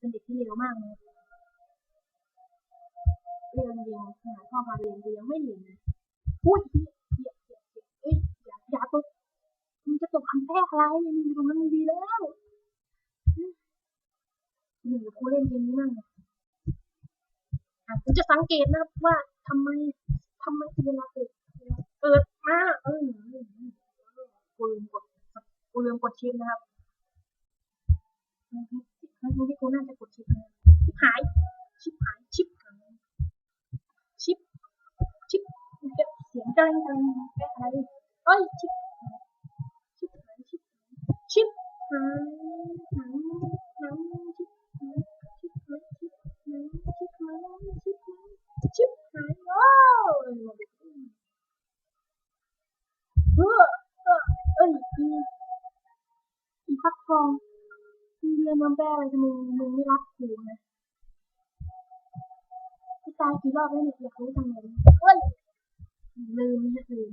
เป็นเด็กที่เร็วมากเลยเร็วจริงๆขนาดพ่อพาไปเรียนกูยังไม่เรียนเลยอุ้ยเหี้ยเหี้ยเหี้ยเหี้ยเอ้ยอย่าอย่าตกมึงจะตกคำแรกอะไรมึงอยู่ตรงนั้นมึงดีแล้วหนึ่งกับกูเล่นเกมนี้มากเลยอะคุณจะสังเกตนะครับว่าทำไมทำไมเวลาเกิดเกิดมาเออเออเออกูลืมกดกูลืมกดชิปนะครับ ทั้งที่กูน่าจะกดชิปนะชิปหาย ชิปหาย ชิปหายชิป ชิปเสียงเลงกระเลงแปะอะไรเอ้ย ชิป ชิปหาย ชิปชิปหายหายหายชิปหายชิปหายชิปหายชิปหายชิปหายชิปหายว้าวเออเออเอ้ยอีอีพักทอง มึงเรียนน้ำแป้อะไรทำไมมึงไม่รักกูนะกูตายกี่รอบแล้วเนี่ยอยากรู้จังเลยเฮ้ยลืมนะลืม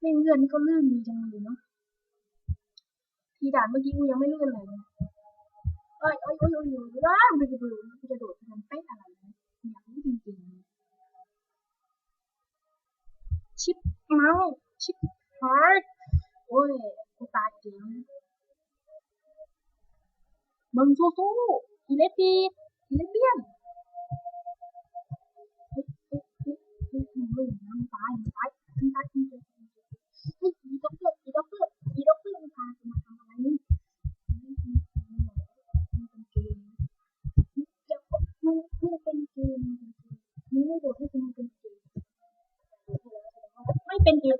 เล่นเลื่อนนี่ก็ลื่นดีจังเลยเนาะทีด่านเมื่อกี้กูยังไม่ลื่นเลยเอ้ยเอ้ยเอ้ยเอ้ยเอ้ยว้าวไปดูกูจะโดดทำเป๊ะอะไรนะอยากรู้จริงๆชิปเมาส์ชิปฮาร์ดโอ้ยกูตายจริง มึงสู้สู้อิเล็กตีอิเล็กเบียนมึงนะมึงตายมึงตายมึงตายมึงตายเฮ้ยอีด็อกเตอร์อีด็อกเตอร์อีด็อกเตอร์มึงพาจะมาทำอะไรนี่มึงเป็นเกมอย่ามึงมึงเป็นเกมมึงไม่โดดให้มึงเป็นเกมไม่เป็นเกม